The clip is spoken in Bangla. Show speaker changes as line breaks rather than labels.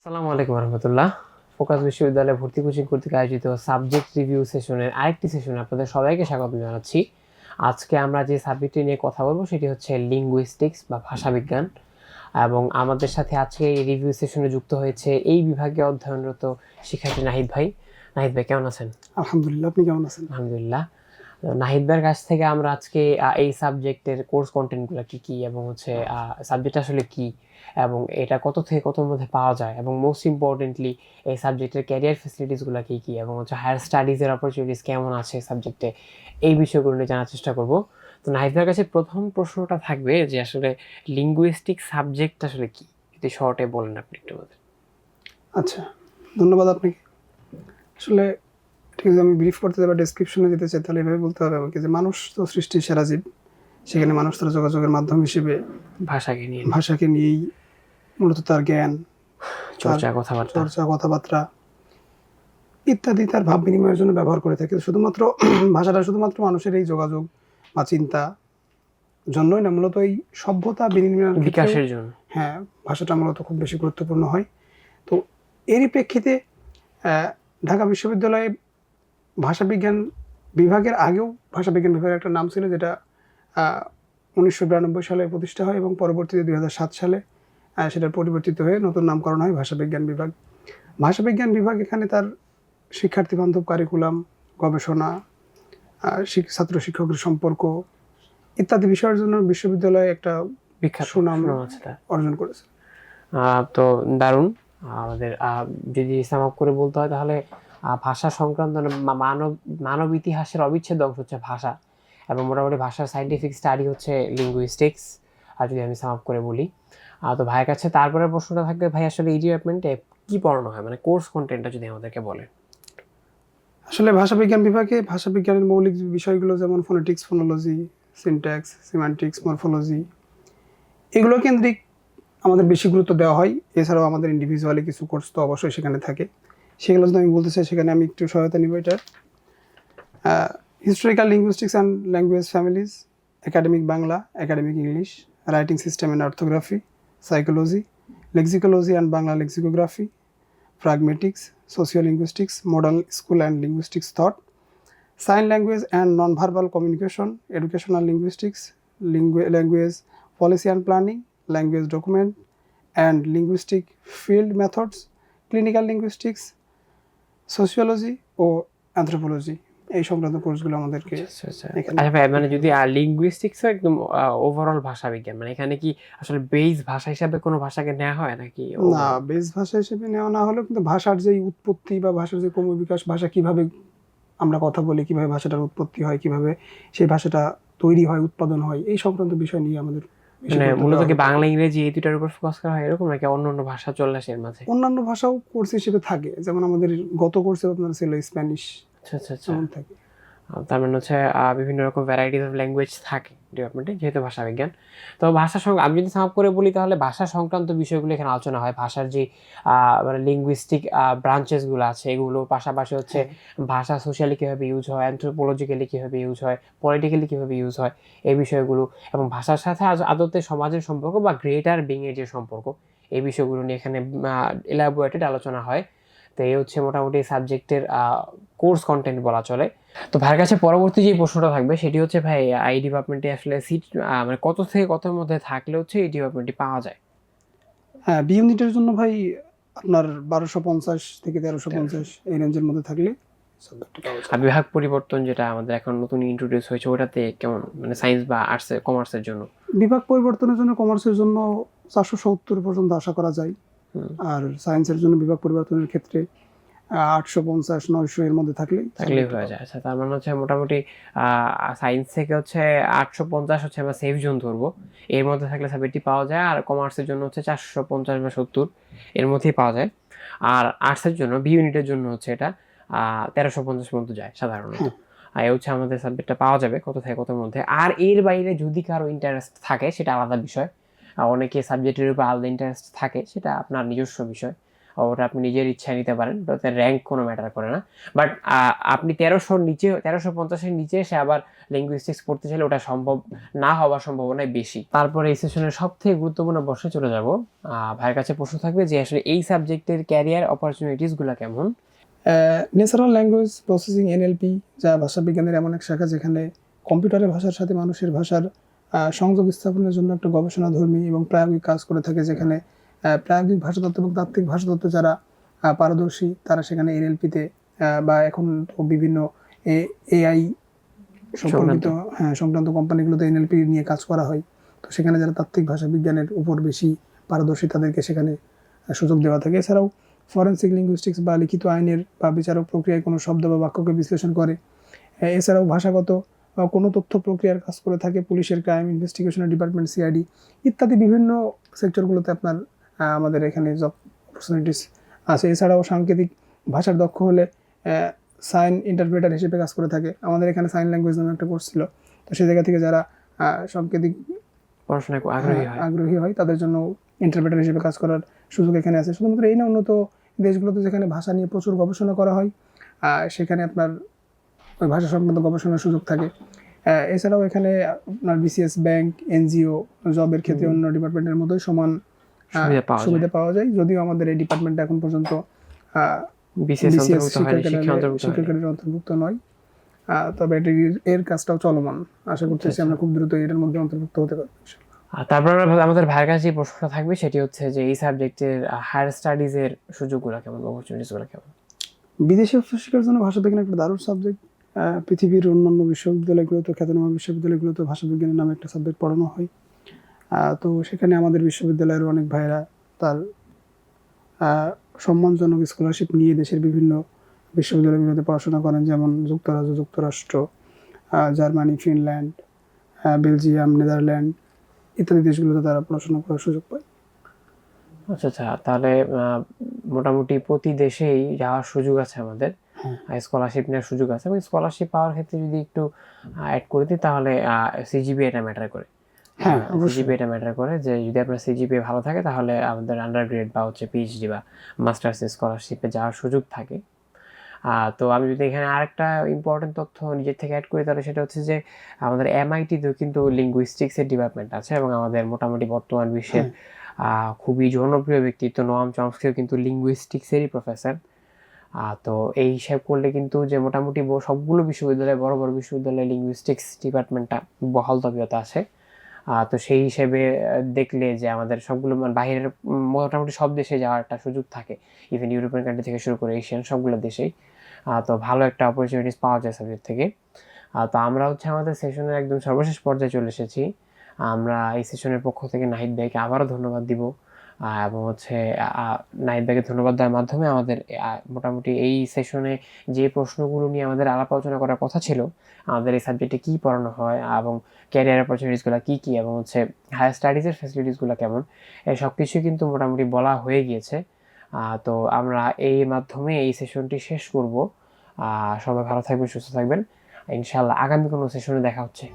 আসসালামু আলাইকুম রহমতুল্লাহ। ফোকাস বিশ্ববিদ্যালয়ে ভর্তি কোচিং কর্তৃক আয়োজিত সাবজেক্ট রিভিউ সেশনের আরেকটি সেশনে আপনাদের সবাইকে স্বাগত জানাচ্ছি। আজকে আমরা যে সাবজেক্টটি নিয়ে কথা বলব সেটি হচ্ছে লিঙ্গুইস্টিক্স বা ভাষাবিজ্ঞান এবং আমাদের সাথে আজকে এই রিভিউ সেশনে যুক্ত হয়েছে এই বিভাগে অধ্যয়নরত শিক্ষার্থী নাহিদ ভাই। নাহিদ ভাই কেমন আছেন?
আলহামদুলিল্লাহ আপনি কেমন আছেন?
আলহামদুলিল্লাহ। নাহিদ ভাইয়ের কাছ থেকে আমরা আজকে এই সাবজেক্টের কোর্স কন্টেন্টগুলো কি কি এবং হচ্ছে সাবজেক্ট আসলে কি? এবং এটা কত থেকে কতর মধ্যে পাওয়া যায় এবং মোস্ট ইম্পর্টেন্টলি এই সাবজেক্টের ক্যারিয়ার ফেসিলিটিসগুলো কী কী এবং হচ্ছে হায়ার স্টাডিজের অপরচুনিটিস কেমন আছে সাবজেক্টে এই বিষয়গুলো নিয়ে জানার চেষ্টা করব। তো নাহিদ ভাইয়ের কাছে প্রথম প্রশ্নটা থাকবে যে আসলে লিঙ্গুইস্টিক সাবজেক্ট আসলে কী? যদি শর্টে বলেন আপনি একটু।
আচ্ছা ধন্যবাদ আপনাকে। আসলে ঠিক আছে, আমি ব্রিফ করতে বা ডেসক্রিপশনে যেতে চাই, তাহলে এভাবে বলতে হবে আমাকে যে মানুষ তো সৃষ্টির সেরা জীব। সেখানে মানুষ তার যোগাযোগের মাধ্যম হিসেবে
ভাষাকে নিয়ে
ভাষাকে নিয়েই মূলত তার জ্ঞান
চর্চা কথাবার্তা।
চর্চা কথাবার্তা ইত্যাদি তার ভাব বিনিময়ের জন্য ব্যবহার করে থাকে। শুধুমাত্র ভাষাটা শুধুমাত্র মানুষের এই যোগাযোগ বা চিন্তা জন্যই না মূলত এই সভ্যতা বিনিময়ের
বিকাশের জন্য।
হ্যাঁ ভাষাটা মূলত খুব বেশি গুরুত্বপূর্ণ হয়। তো এরই প্রেক্ষিতে ঢাকা বিশ্ববিদ্যালয়ে ভাষাবিজ্ঞান বিভাগের আগেও ভাষাবিজ্ঞান বিভাগের একটা নাম ছিল যেটা উনিশশো বিরানব্বই সালে প্রতিষ্ঠা হয় এবং পরবর্তীতে দুই সালে আহ, সেটা পরিবর্তিত হয়ে নতুন নামকরণ হয় ভাষাবিজ্ঞান বিভাগ। ভাষাবিজ্ঞান বিভাগ এখানে তার শিক্ষার্থী বান্ধব কারিকুলাম গবেষণা ছাত্র শিক্ষকের সম্পর্ক ইত্যাদি বিষয়ের জন্য বিশ্ববিদ্যালয়ে একটা
বিখ্যাত
সুনাম
সুনাম
অর্জন করেছে।
তো দারুণ। আমাদের যদি সাম আপ করে বলতে হয় তাহলে ভাষা সংক্রান্ত মানব মানব ইতিহাসের অবিচ্ছেদ্য অংশ হচ্ছে ভাষা। এবং মোটামুটি ভাষার সাইন্টিফিক স্টাডি হচ্ছে লিঙ্গুইস্টিক্স আর যদি আমি সাম আপ করে বলি। তো ভাইয়ের কাছে তারপরে প্রশ্নটা থাকবে, ভাই, আসলে এই ডিপার্টমেন্টে কি পড়ানো হয়? মানে কোর্স কন্টেন্টটা যদি আমাদেরকে বলে।
আসলে ভাষাবিজ্ঞান বিভাগে ভাষাবিজ্ঞানের মৌলিক বিষয়গুলো যেমন phonetics phonology syntax semantics morphology এগুলো কেন্দ্রিক আমাদের বেশি গুরুত্ব দেওয়া হয়। এছাড়াও আমাদের ইন্ডিভিজুয়ালি কিছু কোর্স তো অবশ্যই সেখানে থাকে। সেগুলো যদি আমি বলতে চাই, সেখানে আমি একটু সহায়তা নিব এটার। historical linguistics and language families, academic Bangla, academic English, writing system and orthography, psychology, lexicology and Bangla lexicography, pragmatics, sociolinguistics, modern school and linguistics thought, sign language and non-verbal communication, educational linguistics, lingu language policy and planning, language document, and linguistic field methods, clinical linguistics, sociology, or anthropology. এই সংক্রান্ত কোর্সগুলো আমাদেরকে
আচ্ছা আচ্ছা
এখানে-
আচ্ছা ভাই মানে যদি লিঙ্গুইস্টিক্স একদম ওভারঅল ভাষা বিজ্ঞান মানে এখানে কি আসলে বেস ভাষা হিসাবে কোনো ভাষাকে নেওয়া হয় নাকি
না বেস ভাষা হিসেবে নেওয়া না হলেও কিন্তু ভাষার যে উৎপত্তি বা ভাষার যে ক্রম বিকাশ ভাষা কীভাবে আমরা কথা বলি কীভাবে ভাষাটার উৎপত্তি হয় কীভাবে সেই ভাষাটা তৈরি হয় উৎপাদন হয় এই সংক্রান্ত বিষয় নিয়ে আমাদের
মানে মূলত কি বাংলা ইংরেজি এই দুটার উপর ফোকাস করা হয় এরকম নাকি অন্য অন্য ভাষা চলে আসে এর মাঝে?
অন্যান্য ভাষাও কোর্স হিসেবে থাকে। যেমন আমাদের গত কোর্সে আপনার ছিল স্প্যানিশ
আচ্ছা আচ্ছা আচ্ছা।
থাকে।
তার মানে হচ্ছে বিভিন্ন রকম ভ্যারাইটিস অফ ল্যাঙ্গুয়েজ থাকে ডিপার্টমেন্টে যেহেতু ভাষা বিজ্ঞান। তো ভাষা সং আমি যদি সাম করে বলি তাহলে ভাষা সংক্রান্ত বিষয়গুলো এখানে আলোচনা হয়। ভাষার যে মানে লিঙ্গুইস্টিক ব্রাঞ্চেসগুলো আছে এগুলো পাশাপাশি হচ্ছে ভাষা সোশ্যালি কীভাবে ইউজ হয় অ্যান্থ্রোপোলজিক্যালি কীভাবে ইউজ হয় পলিটিক্যালি কীভাবে ইউজ হয় এই বিষয়গুলো এবং ভাষার সাথে আদতে সমাজের সম্পর্ক বা গ্রেটার বিংয়ের যে সম্পর্ক এই বিষয়গুলো নিয়ে এখানে এলাবোরেটেড আলোচনা হয়। তো এই হচ্ছে মোটামুটি সাবজেক্টের কোর্স কন্টেন্ট বলা চলে। তো ভাইয়ের কাছে পরবর্তী যে প্রশ্নটা থাকবে সেটি হচ্ছে ভাই এই ডিপার্টমেন্টে আসলে সিট মানে কত থেকে কতর মধ্যে থাকলে হচ্ছে এই ডিপার্টমেন্টটি পাওয়া যায়?
হ্যাঁ বি ইউনিটের জন্য ভাই আপনার বারোশো পঞ্চাশ থেকে তেরোশো পঞ্চাশ এই রেঞ্জের মধ্যে থাকলে।
আর বিভাগ পরিবর্তন যেটা আমাদের এখন নতুন ইন্ট্রোডিউস হয়েছে ওটাতে কেমন মানে সায়েন্স বা আর্টস কমার্সের জন্য?
বিভাগ পরিবর্তনের জন্য কমার্সের জন্য চারশো সত্তর পর্যন্ত আশা করা যায়। আর সায়েন্সের জন্য বিভাগ পরিবর্তনের ক্ষেত্রে আটশো পঞ্চাশ নয়শো এর মধ্যে থাকলে
থাকলেই হয়ে যায়। আচ্ছা তার মানে হচ্ছে মোটামুটি সায়েন্স থেকে হচ্ছে আটশো পঞ্চাশ হচ্ছে আমরা সেফ জোন ধরবো। এর মধ্যে থাকলে সাবজেক্টটি পাওয়া যায় আর কমার্সের জন্য হচ্ছে চারশো পঞ্চাশ বা সত্তর এর মধ্যেই পাওয়া যায়। আর আর্টসের জন্য বি ইউনিটের জন্য হচ্ছে এটা তেরোশো পঞ্চাশ পর্যন্ত যায় সাধারণত। আর এই হচ্ছে আমাদের সাবজেক্টটা পাওয়া যাবে কত থেকে কতর মধ্যে। আর এর বাইরে যদি কারও ইন্টারেস্ট থাকে সেটা আলাদা বিষয়। অনেকে সাবজেক্টের উপর আলাদা ইন্টারেস্ট থাকে, সেটা আপনার নিজস্ব বিষয়। ওটা আপনি নিজের ইচ্ছায় নিতে পারেন, ওটাতে র্যাঙ্ক কোনো ম্যাটার করে না। বাট আপনি তেরোশোর নিচে, তেরোশো পঞ্চাশের নিচে এসে আবার লিঙ্গুইস্টিক্স পড়তে চাইলে ওটা সম্ভব না হওয়ার সম্ভাবনাই বেশি। তারপরে এই সেশনের সব থেকে গুরুত্বপূর্ণ প্রশ্নে চলে যাব। ভাইয়ের কাছে প্রশ্ন থাকবে যে আসলে এই সাবজেক্টের ক্যারিয়ার অপরচুনিটিসগুলো কেমন?
ন্যাচারাল ল্যাঙ্গুয়েজ প্রসেসিং এনএলপি যা ভাষাবিজ্ঞানের এমন এক শাখা যেখানে কম্পিউটারের ভাষার সাথে মানুষের ভাষার সংযোগ স্থাপনের জন্য একটা গবেষণাধর্মী এবং প্রায়োগিক কাজ করে থাকে যেখানে প্রায়োগিক ভাষাতত্ত্ব এবং তাত্ত্বিক ভাষাতত্ত্ব যারা পারদর্শী তারা সেখানে এনএলপিতে বা এখন তো বিভিন্ন এআই সম্পর্কিত হ্যাঁ সংক্রান্ত কোম্পানিগুলোতে এনএলপি নিয়ে কাজ করা হয়। তো সেখানে যারা তাত্ত্বিক ভাষা বিজ্ঞানের উপর বেশি পারদর্শী তাদেরকে সেখানে সুযোগ দেওয়া থাকে। এছাড়াও ফরেন্সিক লিঙ্গুইস্টিক্স বা লিখিত আইনের বা বিচারক প্রক্রিয়ায় কোনো শব্দ বা বাক্যকে বিশ্লেষণ করে। এছাড়াও ভাষাগত কোনো তথ্য প্রক্রিয়ার কাজ করে থাকে পুলিশের ক্রাইম ইনভেস্টিগেশনের ডিপার্টমেন্ট সিআইডি ইত্যাদি বিভিন্ন সেক্টরগুলোতে আপনার আমাদের এখানে জব অপরচুনিটিস আছে। এছাড়াও সাংকেতিক ভাষার দক্ষ হলে সাইন ইন্টারপ্রেটার হিসেবে কাজ করে থাকে। আমাদের এখানে সাইন ল্যাঙ্গুয়েজ নামে একটা কোর্স ছিল। তো সেই জায়গা থেকে যারা সাংকেতিক
পড়াশোনায় আগ্রহী হয়।
আগ্রহী হয় তাদের জন্য ইন্টারপ্রেটার হিসেবে কাজ করার সুযোগ এখানে আছে। শুধুমাত্র এই না উন্নত দেশগুলোতে যেখানে ভাষা নিয়ে প্রচুর গবেষণা করা হয় সেখানে আপনার ওই ভাষা সংক্রান্ত গবেষণার সুযোগ থাকে। এছাড়াও এখানে আপনার বিসিএস ব্যাংক এনজিও জবের ক্ষেত্রে অন্য ডিপার্টমেন্টের মতোই সমান
সুবিধা পাওয়া যায়।
যদিও আমাদের এই ডিপার্টমেন্টটা এখন পর্যন্ত শিক্ষাকারীর অন্তর্ভুক্ত নয়। তবে এর কাজটাও চলমান। আশা করতেছি
আচ্ছা।
আমরা খুব দ্রুত এটার মধ্যে অন্তর্ভুক্ত হতে পারব
আর তারপর আমাদের ভাইয়ের কাছে যে প্রশ্নটা থাকবে সেটি হচ্ছে যে এই সাবজেক্টের হায়ার স্টাডিজের সুযোগগুলো কেমন অপরচুনিটিসগুলো কেমন?
বিদেশি শিক্ষার জন্য ভাষা বিজ্ঞান একটা দারুণ সাবজেক্ট পৃথিবীর অন্যান্য বিশ্ববিদ্যালয়গুলোতে খ্যাতনামা বিশ্ববিদ্যালয়গুলোতে ভাষা বিজ্ঞানের নামে একটা সাবজেক্ট পড়ানো হয় তো সেখানে আমাদের বিশ্ববিদ্যালয়ের অনেক ভাইরা তার সম্মানজনক স্কলারশিপ নিয়ে দেশের বিভিন্ন বিশ্ববিদ্যালয়গুলোতে পড়াশোনা করেন, যেমন যুক্তরাজ্য, যুক্তরাষ্ট্র জার্মানি, ফিনল্যান্ড বেলজিয়াম, নেদারল্যান্ড ইত্যাদি দেশগুলোতে তারা পড়াশোনা করার সুযোগ পায়
আচ্ছা আচ্ছা তাহলে মোটামুটি প্রতি দেশেই যাওয়ার সুযোগ আছে আমাদের। স্কলারশিপ নেওয়ার সুযোগ আছে। এবং স্কলারশিপ পাওয়ার ক্ষেত্রে যদি একটু অ্যাড করে দিই তাহলে সিজিপি এটা ম্যাটার করে।
হ্যাঁ,
সিজিপি এটা ম্যাটার করে যে যদি আপনার সিজিপি ভালো থাকে তাহলে আমাদের আন্ডার গ্রেড বা হচ্ছে পিএইচডি বা মাস্টার্স স্কলারশিপে যাওয়ার সুযোগ থাকে। তো আমি যদি এখানে আরেকটা ইম্পর্টেন্ট তথ্য নিজের থেকে অ্যাড করি তাহলে সেটা হচ্ছে যে আমাদের এমআইটিতেও কিন্তু লিঙ্গুইস্টিক্সের ডিপার্টমেন্ট আছে এবং আমাদের মোটামুটি বর্তমান বিশ্বের আহ, খুবই জনপ্রিয় ব্যক্তিত্ব নোয়াম চমস্কিও কিন্তু লিঙ্গুইস্টিক্সেরই প্রফেসর তো এই হিসাব করলে কিন্তু যে মোটামুটি সবগুলো বিশ্ববিদ্যালয়, বড় বড় বিশ্ববিদ্যালয়ে লিঙ্গুইস্টিক্স ডিপার্টমেন্টটা বহাল তবিয়তা আছে। তো সেই হিসেবে দেখলে যে আমাদের সবগুলো মানে বাইরের মোটামুটি সব দেশে যাওয়ার একটা সুযোগ থাকে। ইভেন ইউরোপিয়ান কান্ট্রি থেকে শুরু করে এশিয়ান সবগুলো দেশেই। তো ভালো একটা অপরচুনিটিস পাওয়া যায় সাবজেক্ট থেকে। তো আমরা হচ্ছে আমাদের সেশনের একদম সর্বশেষ পর্যায়ে চলে এসেছি। আমরা এই সেশনের পক্ষ থেকে নাহিদ ভাইকে আবারও ধন্যবাদ দিব। এবং হচ্ছে নাহিদ ভাইকে ধন্যবাদ দেওয়ার মাধ্যমে আমাদের মোটামুটি এই সেশনে যে প্রশ্নগুলো নিয়ে আমাদের আলাপ আলোচনা করার কথা ছিল, আমাদের এই সাবজেক্টে কী পড়ানো হয় এবং ক্যারিয়ার অপরচুনিটিসগুলো কী কী এবং হচ্ছে হায়ার স্টাডিজের ফ্যাসিলিটিসগুলো কেমন, এই সব কিছুই কিন্তু মোটামুটি বলা হয়ে গিয়েছে। তো আমরা এই মাধ্যমে এই সেশনটি শেষ করব। সবাই ভালো থাকবেন, সুস্থ থাকবেন। ইনশাল্লাহ আগামী কোনো সেশনে দেখা হচ্ছে।